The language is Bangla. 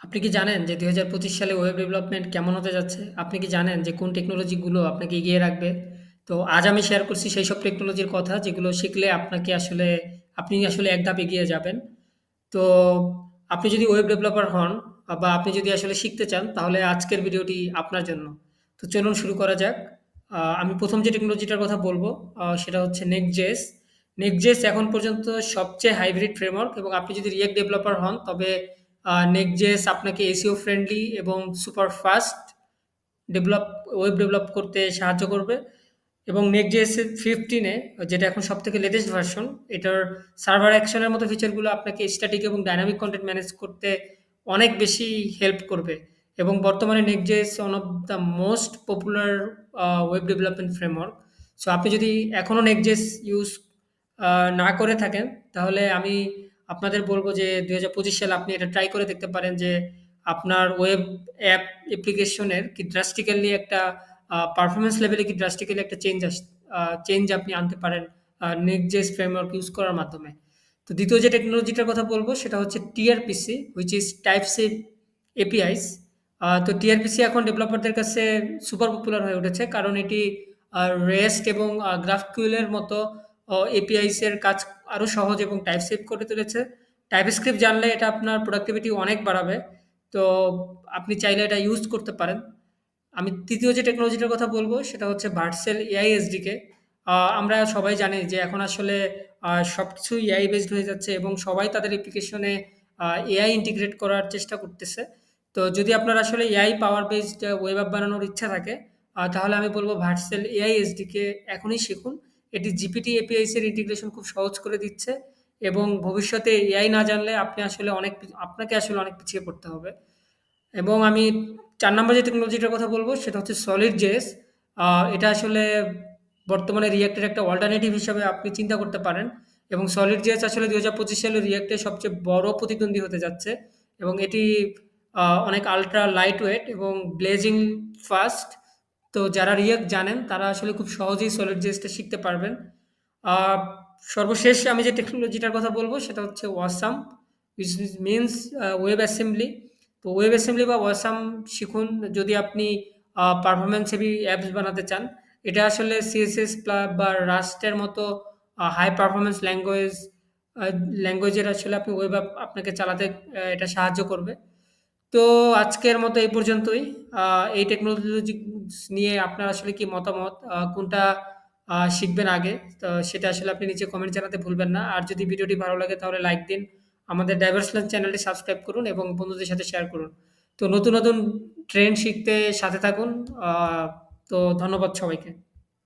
আপনি কি জানেন যে ২০২৫ সালে ওয়েব ডেভেলপমেন্ট কেমন হতে যাচ্ছে? আপনি কি জানেন যে কোন টেকনোলজিগুলো আপনাকে এগিয়ে রাখবে? তো আজ আমি শেয়ার করছি সেই সব টেকনোলজির কথা যেগুলো শিখলে আপনাকে আসলে, আপনি আসলে এক ধাপ এগিয়ে যাবেন। তো আপনি যদি ওয়েব ডেভেলপার হন বা আপনি যদি আসলে শিখতে চান, তাহলে আজকের ভিডিওটি আপনার জন্য। তো চলুন শুরু করা যাক। আমি প্রথম যে টেকনোলজিটার কথা বলব সেটা হচ্ছে Next.js। Next.js এখন পর্যন্ত সবচেয়ে হাইব্রিড ফ্রেমওয়ার্ক এবং আপনি যদি React ডেভেলপার হন, তবে Next.js আপনাকে এসিও ফ্রেন্ডলি এবং super fast develop, web develop করতে সাহায্য করবে এবং 15 এ, যেটা এখন সব থেকে লেটেস্ট ভার্সন এটার সার্ভার অ্যাকশন এর মতো ফিচারগুলো আপনাকে স্ট্যাটিক এবং ডায়নামিক কন্টেন্ট ম্যানেজ করতে অনেক বেশি হেল্প করবে এবং বর্তমানে Next.js one of the most popular web development framework. So আপনি যদি এখনও Next.js ইউজ না করে থাকেন, তাহলে আমি আপনাদের বলব যে ২০২৫ সালে আপনি এটা ট্রাই করে দেখতে পারেন যে আপনার ওয়েব অ্যাপ অ্যাপ্লিকেশনের কি ড্রাস্টিক্যালি একটা পারফরমেন্স লেভেলে কি ড্রাস্টিক্যালি একটা চেঞ্জ আস চেঞ্জ আপনি আনতে পারেন Next.js ফ্রেমওয়ার্ক ইউজ করার মাধ্যমে। তো দ্বিতীয় যে টেকনোলজিটার কথা বলব সেটা হচ্ছে TRPC which is type APIs APIs তো টিআরপিসি এখন ডেভেলপারদের কাছে সুপার পপুলার হয়ে উঠেছে। কারণ এটি রেস্ট এবং এর মতো এর কাজ আরও সহজ এবং TypeScript করে তুলেছে। TypeScript জানলে এটা আপনার প্রোডাক্টিভিটি অনেক বাড়াবে। তো আপনি চাইলে এটা ইউজ করতে পারেন। আমি তৃতীয় যে টেকনোলজিটার কথা বলব, সেটা হচ্ছে ভার্সেল আ, আমরা সবাই জানি যে এখন আসলে সব সবকিছু এআই বেসড হয়ে যাচ্ছে এবং সবাই তাদের অ্যাপ্লিকেশনে এআই ইন্টিগ্রেট করার চেষ্টা করতেছে। তো যদি আপনার আসলে AI power based web app বানানোর ইচ্ছা থাকে তাহলে আমি বলব AI SDK এখনই শিখুন। এটি জিপিটি এর ইন্টিগ্রেশন খুব সহজ করে দিচ্ছে এবং ভবিষ্যতে এআই না জানলে আপনি আসলে অনেক আপনাকে আসলে অনেক পিছিয়ে পড়তে হবে। এবং আমি চার নম্বর যে টেকনোলজিটার কথা বলব সেটা হচ্ছে সলিড জেস এটা আসলে বর্তমানে এর একটা অল্টারনেটিভ হিসাবে আপনি চিন্তা করতে পারেন এবং সলিড জেস আসলে ২০২৫ সালে React এর সবচেয়ে বড় প্রতিদ্বন্দ্বী হতে যাচ্ছে এবং এটি অনেক আল্ট্রা লাইট ওয়েট এবং ব্লেজিং ফাস্ট। তো যারা React জানেন, তারা আসলে খুব সহজেই Solid.js টা শিখতে পারবেন। সর্বশেষ আমি যে টেকনোলজিটার কথা বলব, সেটা হচ্ছে wasm means, a web assembly. তো ওয়েব অ্যাসেম্বলি বা ওয়াসাম শিখুন যদি আপনি পারফরমেন্স হেভি অ্যাপস বানাতে চান। এটা আসলে প্লা বা রাস্টের মতো হাই পারফরমেন্স ল্যাঙ্গুয়েজ ল্যাঙ্গুয়েজের আসলে আপনি ওয়েব আপনাকে চালাতে এটা সাহায্য করবে। তো আজকের মতো এই পর্যন্তই। এই টেকনোলজি নিয়ে আপনার আসলে কি মতামত? কোনটা শিখবেন আগে? তো সেটা আসলে আপনি নিচে কমেন্ট জানাতে ভুলবেন না। আর যদি ভিডিওটি ভালো লাগে তাহলে লাইক দিন। আমাদের Diverse Learn চ্যানেলটি সাবস্ক্রাইব করুন এবং বন্ধুদের সাথে শেয়ার করুন। তো নতুন, নতুন ট্রেন্ড শিখতে সাথে থাকুন। তো ধন্যবাদ সবাইকে।